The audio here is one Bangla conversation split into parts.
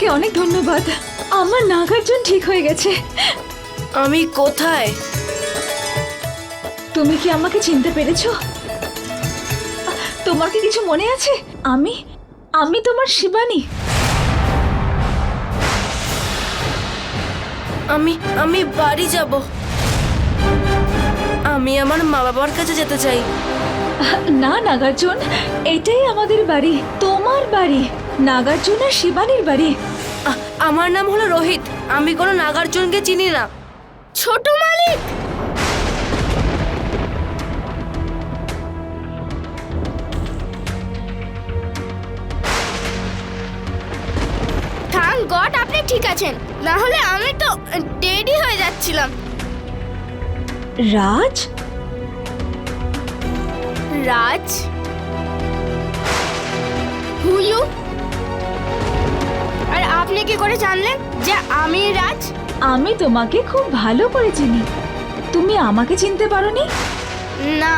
তোমাকে অনেক ধন্যবাদ। আমার নাগার্জুন ঠিক হয়ে গেছে। আমি কোথায়? তুমি কি আমাকে চিনতে পেরেছ? তোমার কি কিছু মনে আছে? আমি আমি তোমার শিবানী। আমি আমি বাড়ি যাব। আমি আমার মা বাবার কাছে যেতে চাই। না নাগার্জুন এটাই আমাদের বাড়ি তোমার বাড়ি নাগার্জুন আর শিবানীর বাড়ি। আমার নাম হলো রোহিত। আমি কোনো নাগার্জুনকে চিনি না। ছোট মালিক! থ্যাংক গড আপনি ঠিক আছেন। না হলে আমি তো ডেডি হয়ে যাচ্ছিলাম। রাজ? রাজ? হু ইউ আর আপনি কি করে জানলেন যে আমি রাজ? আমি তোমাকে খুব ভালো করে চিনি। তুমি আমাকে চিনতে পারোনি? না।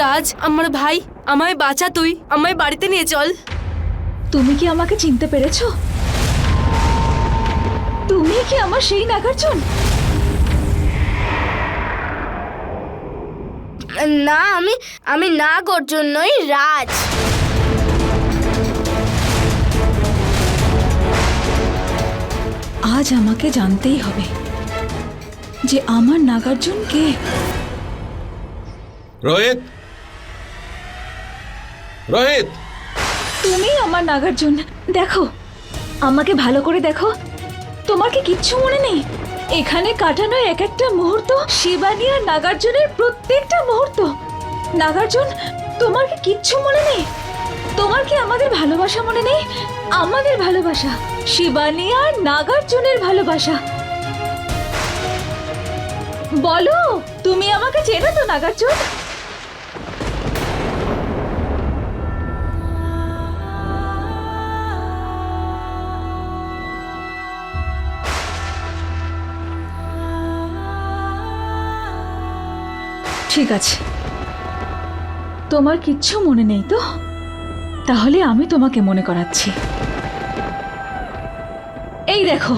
রাজ আমার ভাই আমায় বাঁচা তুই আমায় বাড়িতে নিয়ে চল। তুমি কি আমাকে চিনতে পেরেছ? তুমি কি আমার সেই নাগার্জুন? না আমি আমি না গোর জন্যই রাজ। আজ আমাকে জানতেই হবে যে আমার নাগার্জুন কে। রোহিত! রোহিত! তুমি আমার নাগার্জুন দেখো। আমাকে ভালো করে দেখো। তোমার কি কিচ্ছু মনে নেই? এখানে কাটানো এক একটা মুহূর্ত শিবানী আর নাগার্জুনের প্রত্যেকটা মুহূর্ত। নাগার্জুন তোমার কি কিচ্ছু মনে নেই? তোমার কি আমাদের ভালোবাসা মনে নেই? আমাদের ভালোবাসা, শিবানী আর নাগার্জুনের ভালোবাসা। বলো, তুমি আমাকে চেনো তো নাগার্জুন? ঠিক আছে। তোমার কিচ্ছু মনে নেই তো? তাহলে আমি তোমাকে মনে করাচ্ছি। এই দেখো।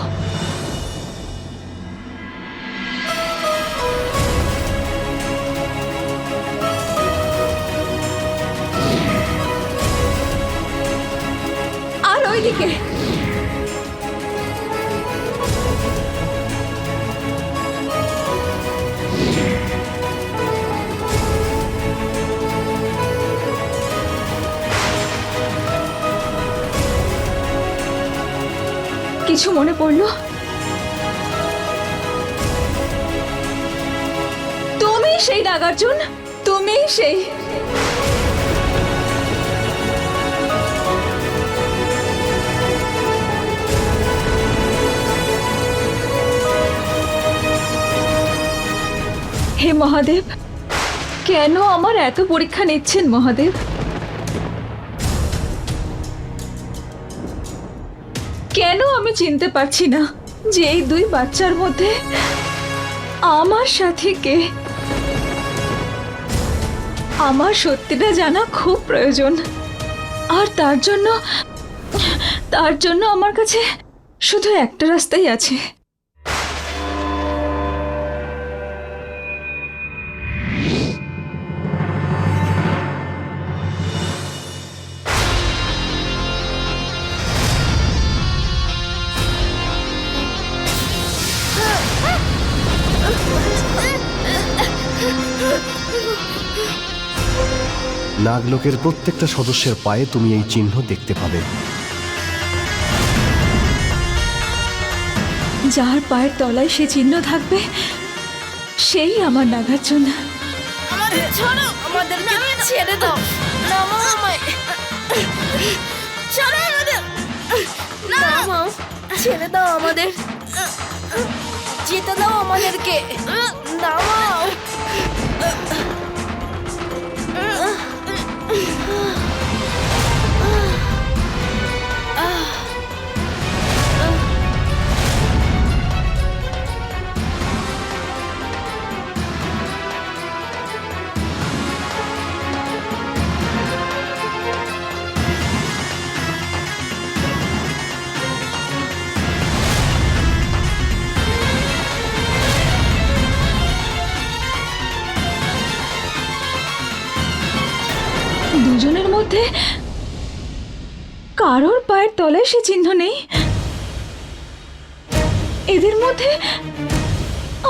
কিছু মনে পড়ল। তুমি সেই নাগার্জুন তুমি সেই। হে মহাদেব, কেন আমার এত পরীক্ষা নিচ্ছেন মহাদেব? চিনতে পারছি না যে এই দুই বাচ্চার মধ্যে আমার সাথে কে। আমার সত্যিটা জানা খুব প্রয়োজন। আর তার জন্য তার জন্য আমার কাছে শুধু একটা রাস্তাই আছে। নাগলোকের প্রত্যেকটা সদস্যের পায়ে তুমি এই চিহ্ন দেখতে পাবে। যার পায়ের তলায় সে চিহ্ন থাকবে সেই আমার নাগার্জুন। আমাদের ছাড়ো আমাদেরকে ছেড়ে দাও। নামাও আমায়। চলো আমাদের। ছেড়ে দাও আমাদের। যেতে দাও আমাদেরকে। নামাও 嗯 啊 মধ্যে কারোর পায়ের তলায় সে চিহ্ন নেই। এদের মধ্যে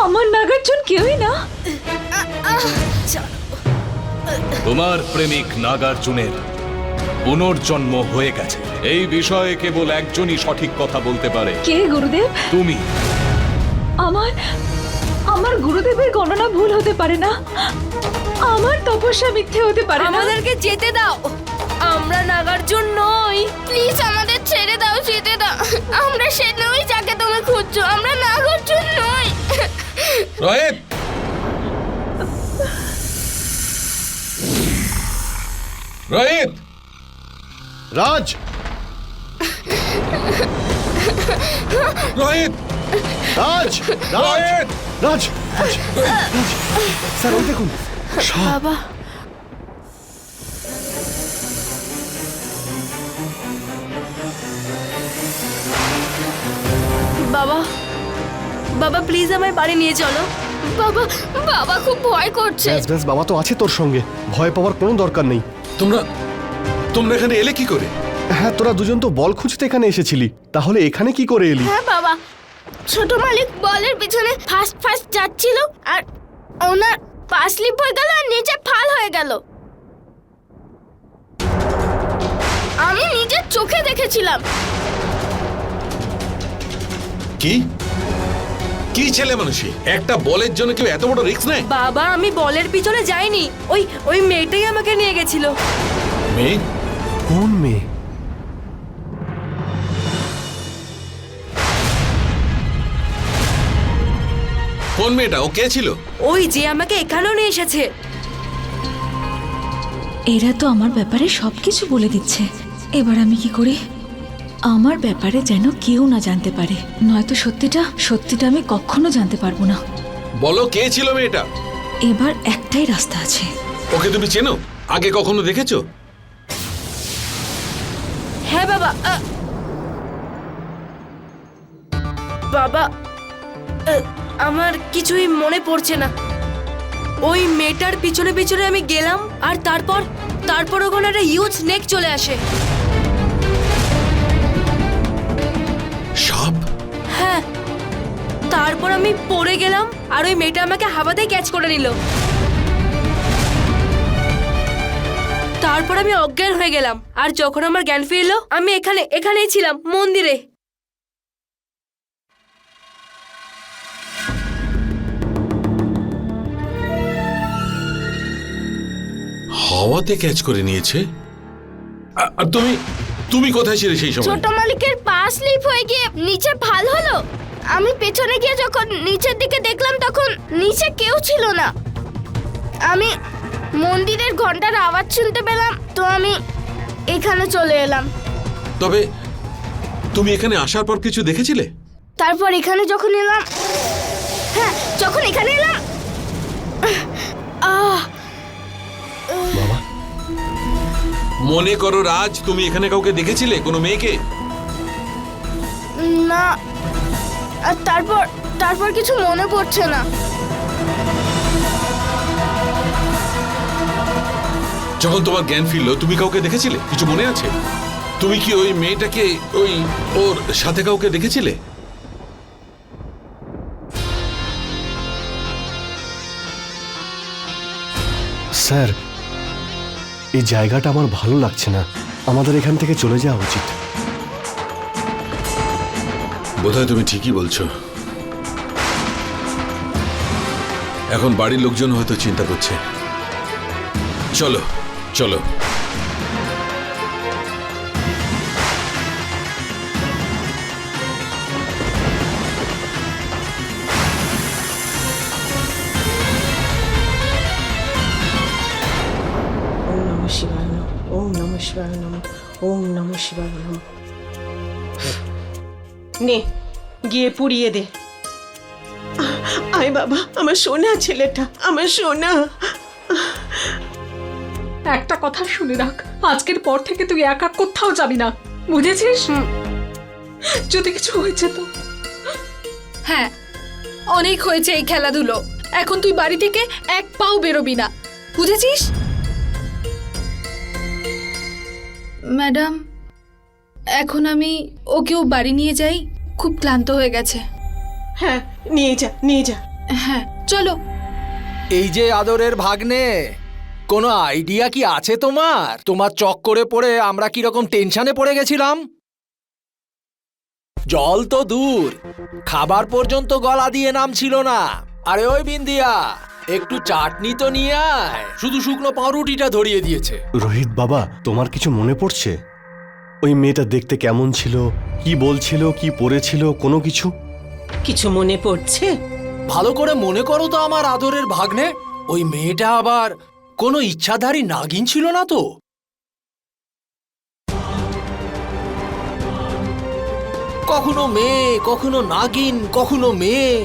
আমার নাগার্জুন কেউই না। তোমার প্রেমিক নাগার্জুনের পুনর্জন্ম হয়ে গেছে। এই বিষয়ে কেবল একজনই সঠিক কথা বলতে পারে। কে গুরুদেব? তুমি। আমার আমার গুরুদেবের গণনা ভুল হতে পারে না। আমার তপস্যা মিথ্যে হতে পারে আমাদেরকে যেতে দাও। প্লিজ আমাদের ছেড়ে দাও যেতে দাও। আমরা সে নই যাকে তুমি খুঁজছো আমরা নাগরজন নই। রোহিত! রোহিত! রাজ! রোহিত! রাজ! রাজ! রাজ! রাজ! রাজ! স্যার ওই দেখুন। বাবা। বাবা। বাবা প্লিজ আমায় বাড়ি নিয়ে চলো। বাবা বাবা খুব ভয় করছে। ব্যাস ব্যাস বাবা তো আছে তোর সঙ্গে। ভয় পাওয়ার কোনো দরকার নেই। তোমরা তোমরা এখানে এলে কি করে? হ্যাঁ তোরা দুজন তো বল খুঁজতে এখানে এসেছিলি। তাহলে এখানে কি করে এলি? হ্যাঁ বাবা। ছোট মালিক বলের পিছনে ফাস্ট ফাস্ট যাচ্ছিল আর ওনার পা স্লিপ হয়ে গেল আর নিচে ফাল হয়ে গেল। আমি নিজের চোখে দেখেছিলাম। কি? কি ছেলে মানুষই একটা বলের জন্য কেউ এত বড় রিস্ক নেয়? বাবা আমি বলের পিছনে যাইনি। ওই ওই মেয়েটাই আমাকে নিয়ে গেছিল। মেয়ে? কোন মেয়ে? কোন মেয়েটা? ও কে ছিল? ওই যে আমাকে এখানেও নিয়ে এসেছে। এরা তো আমার ব্যাপারে সবকিছু বলে দিচ্ছে। এবার আমি কি করি? আমার ব্যাপারে যেন কেউ না জানতে পারে। নয়তো সত্যিটা সত্যিটা আমি কখনো জানতে পারব না। বলো কে ছিল মেয়েটা? এবার একটাই রাস্তা আছে। ওকে তুমি চেনো? আগে কখনো দেখেছ? হ্যাঁ বাবা বাবা আমার কিছুই মনে পড়ছে না। ওই মেয়েটার পিছনে পিছনে আমি গেলাম আর তারপর তারপর ওখানে একটা ইউজ স্নেক চলে আসে। হ্যাঁ। তারপর আমি পড়ে গেলাম আর ওই মেয়েটা আমাকে হাওয়াতেই ক্যাচ করে নিল। তারপর আমি অজ্ঞান হয়ে গেলাম আর যখন আমার জ্ঞান ফিরলো আমি এখানে, এখানেই ছিলাম, মন্দিরে। হাওয়াতে ক্যাচ করে নিয়েছে? আর তুমি তুমি কোথায় ছিলে সেই সময়? ছোট মালিকের পা স্লিপ হয়ে গিয়ে নিচে ফাল হলো? আমি পেছনে গিয়ে যখন নিচের দিকে দেখলাম তখন নিচে কেউ ছিল না। আমি মন্দিরের ঘণ্টার আওয়াজ শুনতে পেলাম তো আমি এখানে চলে এলাম। তবে তুমি এখানে আসার পর কিছু দেখেছিলে? তারপর এখানে যখন এলাম হ্যাঁ যখন এখানে এলাম আহ মনে করো রাজ তুমি এখানে কাউকে দেখেছিলে? কোনো মেয়েকে? না। আর তারপর তারপর কিছু মনে পড়ছে না। যখন তোমার জ্ঞান ফিরলো তুমি কাউকে দেখেছিলে? কিছু মনে আছে? তুমি কি ওই মেয়েটাকে ওই ওর সাথে কাউকে দেখেছিলে? স্যার এই জায়গাটা আমার ভালো লাগছে না। আমাদের এখান থেকে চলে যাওয়া উচিত। বোধহয় তুমি ঠিকই বলছো। এখন বাড়ির লোকজন হয়তো চিন্তা করছে। চলো চলো। নে গিয়ে পুড়িয়ে দে। আয় বাবা আমার সোনা ছেলেটা আমার সোনা। একটা কথা শুনে রাখ আজকের পর থেকে তুই একা কোথাও যাবি না বুঝেছিস? যদি কিছু হয়েছে তো? হ্যাঁ অনেক হয়েছে এই খেলাধুলো। এখন তুই বাড়ি থেকে এক পাও বেরোবি না বুঝেছিস? ম্যাডাম এখন আমি ওকেও বাড়ি নিয়ে যাই খুব ক্লান্ত হয়ে গেছে। হ্যাঁ নিয়ে যা নিয়ে যা। হ্যাঁ চলো। এই যে আদরের ভাগ্নে কোনো আইডিয়া কি আছে তোমার? তোমার চক্করে পড়ে আমরা কীরকম টেনশনে পড়ে গেছিলাম? জল তো দূর খাবার পর্যন্ত গলা দিয়ে নাম ছিল না। আরে ওই বিন্দিয়া একটু চাটনি তো নিয়ে আয়। শুধু শুকনো পাউরুটিটা ধরিয়ে দিয়েছে। রোহিত বাবা তোমার কিছু মনে পড়ছে? ওই মেয়েটা দেখতে কেমন ছিল? কি বলছিল? কি পড়েছিল? কোনো কিছু? কিছু মনে পড়ছে? ভালো করে মনে করো তো আমার আদরের ভাগ্নে। ওই মেয়েটা আবার কোনো ইচ্ছাধারী নাগিন ছিল না তো? কখনো মেয়ে কখনো নাগিন কখনো মেয়ে।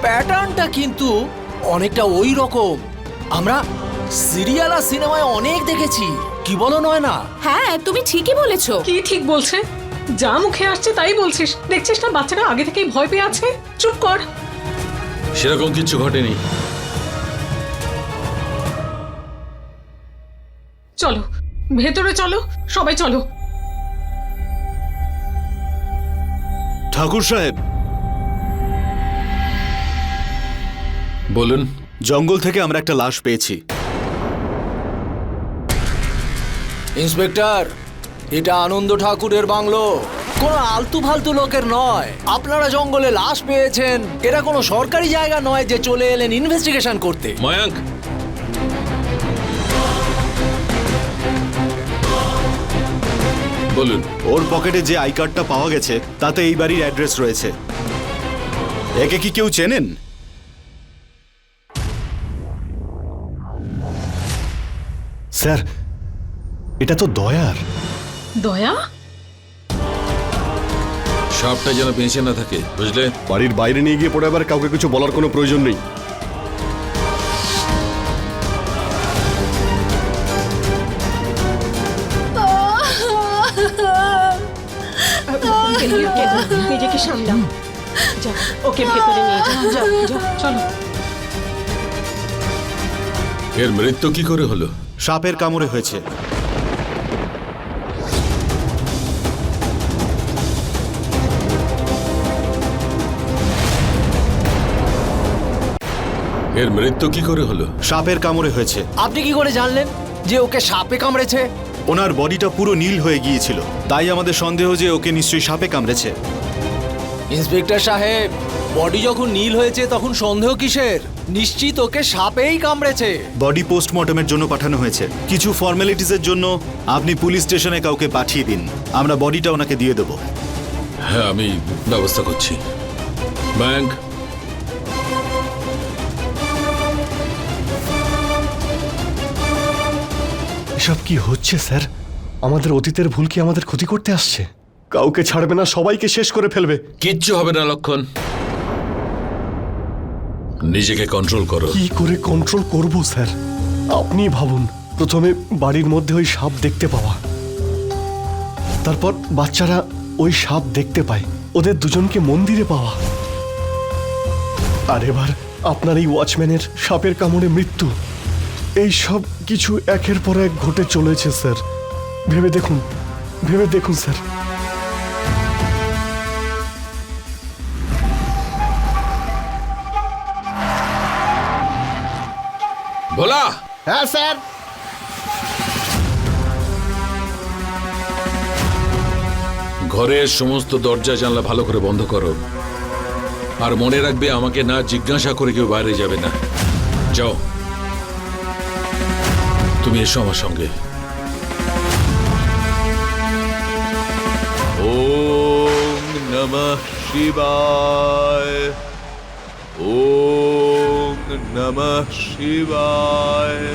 প্যাটার্নটা কিন্তু অনেকটা ওই রকম। আমরা সিরিয়াল আর সিনেমায় অনেক দেখেছি। কি বলো নয় না হ্যাঁ তুমি ঠিকই বলেছ। কি ঠিক বলছে? যা মুখে আসছে তাই বলছিস। দেখছিস না বাচ্চারা আগে থেকেই ভয় পেয়ে আছে? চুপ কর। সেরকম কিছু ঘটেনি। চলো ভেতরে চলো সবাই চলো। ঠাকুর সাহেব। বলুন। জঙ্গল থেকে আমরা একটা লাশ পেয়েছি। ইন্সপেক্টর এটা আনন্দ ঠাকুরের বাংলো। কোনো আলতু ফালতু লোকের নয়। আপনারা জঙ্গলে লাশ পেয়েছেন। এটা কোনো সরকারি জায়গা নয় যে চলে এলেন ইনভেস্টিগেশন করতে। মায়াঙ্ক! বলুন ওর পকেটে যে আই কার্ডটা পাওয়া গেছে তাতে এই বাড়ির অ্যাড্রেস রয়েছে। একে কি কেউ চেনেন? স্যার এটা তো দয়ার। দয়া? সাপটা যেন বেঁচে না থাকে বুঝলে? বাড়ির বাইরে নিয়ে গিয়ে পড়ে আবার কাউকে কিছু বলার কোনো প্রয়োজন নেই। নিজেকে সামলাও। যা ওকে ভেতরে নিয়ে চলো। এর মৃত্যু কি করে হলো? সাপের কামড়ে হয়েছে। এর মৃত্যু কি করে হলো? সাপের কামড়ে হয়েছে। আপনি কি করে জানলেন যে ওকে সাপে কামড়েছে? ওনার বডিটা পুরো নীল হয়ে গিয়েছিল। তাই আমাদের সন্দেহ যে ওকে নিশ্চয়ই সাপে কামড়েছে। ইন্সপেক্টর সাহেব বডি যখন নীল হয়েছে তখন সন্দেহ কিসের? নিশ্চিত ওকে সাপেই কামড়েছে। বডি পোস্টমর্টমের জন্য পাঠানো হয়েছে। কিছু ফর্মালিটিসের জন্য আপনি পুলিশ স্টেশনে কাউকে পাঠিয়ে দিন। আমরা বডিটা ওনাকে দিয়ে দেবো। হ্যাঁ আমি ব্যবস্থা করছি। ব্যাংক এসব কি হচ্ছে স্যার? আমাদের অতীতের ভুল কি আমাদের ক্ষতি করতে আসছে? কাউকে ছাড়বে না সবাইকে শেষ করে ফেলবে। কিচ্ছু হবে না লক্ষণ। নিজেকে কন্ট্রোল করো। কি করে কন্ট্রোল করব স্যার? আপনি ভাবুন প্রথমে বাড়ির মধ্যে ওই সাপ দেখতে পাওয়া। তারপর বাচ্চারা ওই সাপ দেখতে পায়। ওদের দুজনকে মন্দিরে পাওয়া। আর এবার আপনার এই ওয়াচম্যানের সাপের কামড়ে মৃত্যু। এই সব কিছু একের পর এক ঘটে চলেছে স্যার। ভেবে দেখুন ভেবে দেখুন স্যার। ভোলা! হ্যাঁ স্যার। ঘরের সমস্ত দরজা জানলা ভালো করে বন্ধ করো। আর মনে রাখবে আমাকে না জিজ্ঞাসা করে কেউ বাইরে যাবে না। যাও। তুমি এসো আমার সঙ্গে। ওম নমঃ শিবায়। ওম নমঃ শিবায়।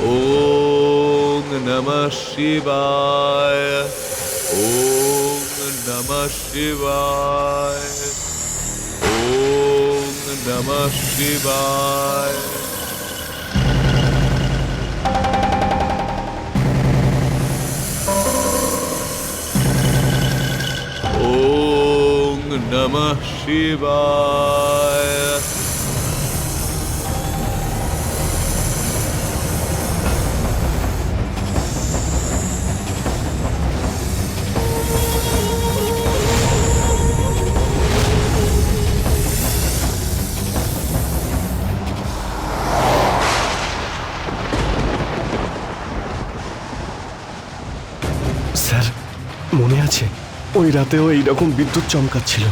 ওম নমঃ শিবায়। ওম নমঃ শিবায়। ওম নমঃ শিবায়। ওম নমঃ শিবায় ওই রাতেও এইরকম বিদ্যুৎ চমকাচ্ছিল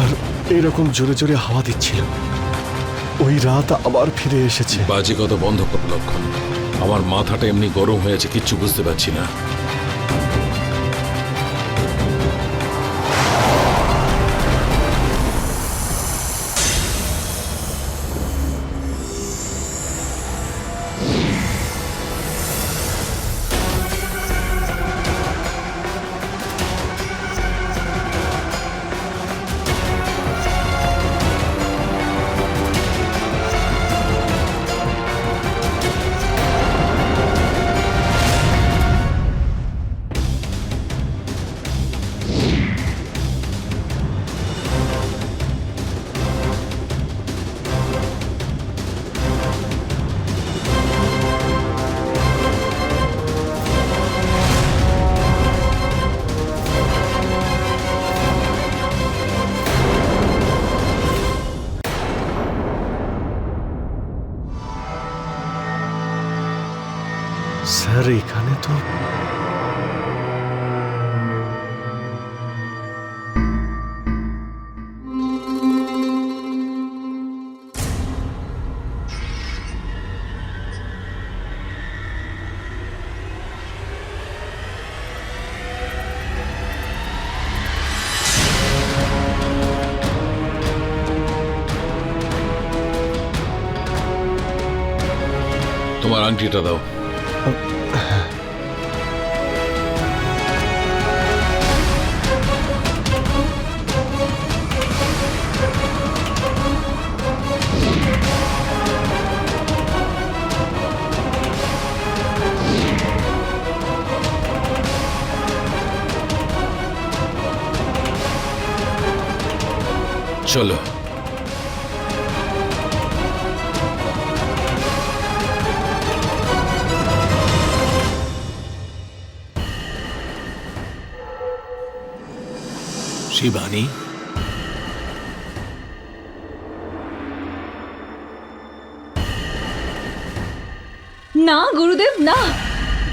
আর এরকম জোরে জোরে হাওয়া দিচ্ছিল। ওই রাত আবার ফিরে এসেছে। বাজে কথা বন্ধ কর লক্ষণ। আমার মাথাটা এমনি গরম হয়েছে কিচ্ছু বুঝতে পারছি না। আংটিটা দাও চলো শিবানী। না গুরুদেব না।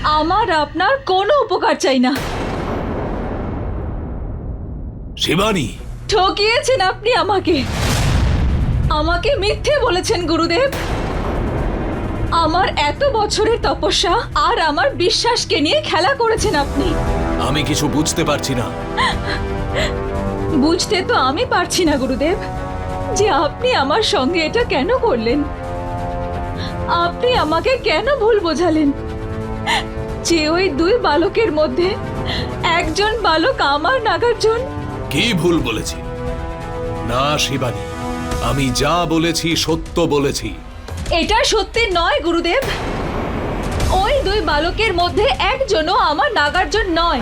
আমার আপনার কোনো উপকার চাই না। শিবানী। ঠকিয়েছেন আপনি আমাকে। আমাকে মিথ্যে বলেছেন গুরুদেব। আমার এত বছরের তপস্যা আর আমার বিশ্বাসকে নিয়ে খেলা করেছেন আপনি। আমি কিছু বুঝতে পারছি না। বুঝতে তো আমি পারছি না গুরুদেব। যে আপনি আমার সঙ্গে এটা কেন করলেন? আপনি আমাকে কেন ভুল বোঝালেন? যে ওই দুই বালকের মধ্যে একজন বালক আমার নাগার্জুন কি ভুল বলেছি? না শিবানী আমি যা বলেছি সত্য বলেছি। এটা সত্যি নয় গুরুদেব। ওই দুই বালকের মধ্যে একজনও আমার নাগার্জুন নয়।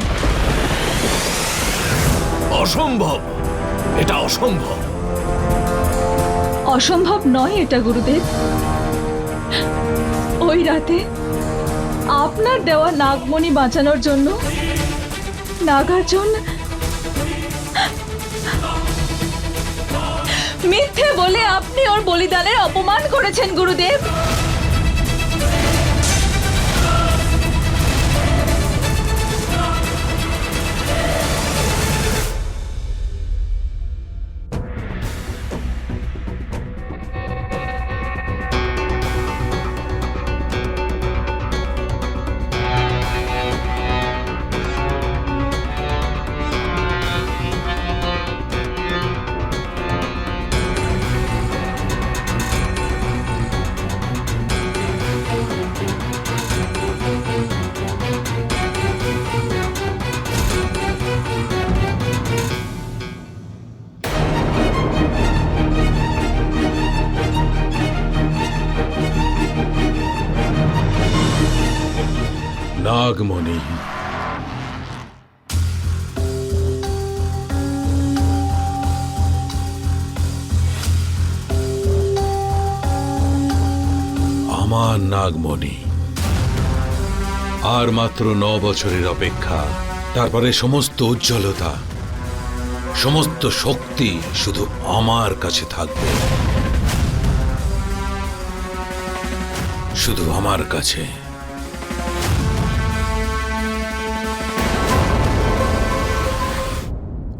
অসম্ভব। এটা অসম্ভব। অসম্ভব নয় এটা, গুরুদেব। ওই রাতে আপনার দেওয়া নাগমণি বাঁচানোর জন্য নাগার্জুন মিথ্যে বলে আপনি ওর বলিদানের অপমান করেছেন, গুরুদেব। নাগমণি আমার নাগমণি আর মাত্র ন বছরের অপেক্ষা, তারপরে সমস্ত উজ্জ্বলতা, সমস্ত শক্তি শুধু আমার কাছে থাকবে। শুধু আমার কাছে।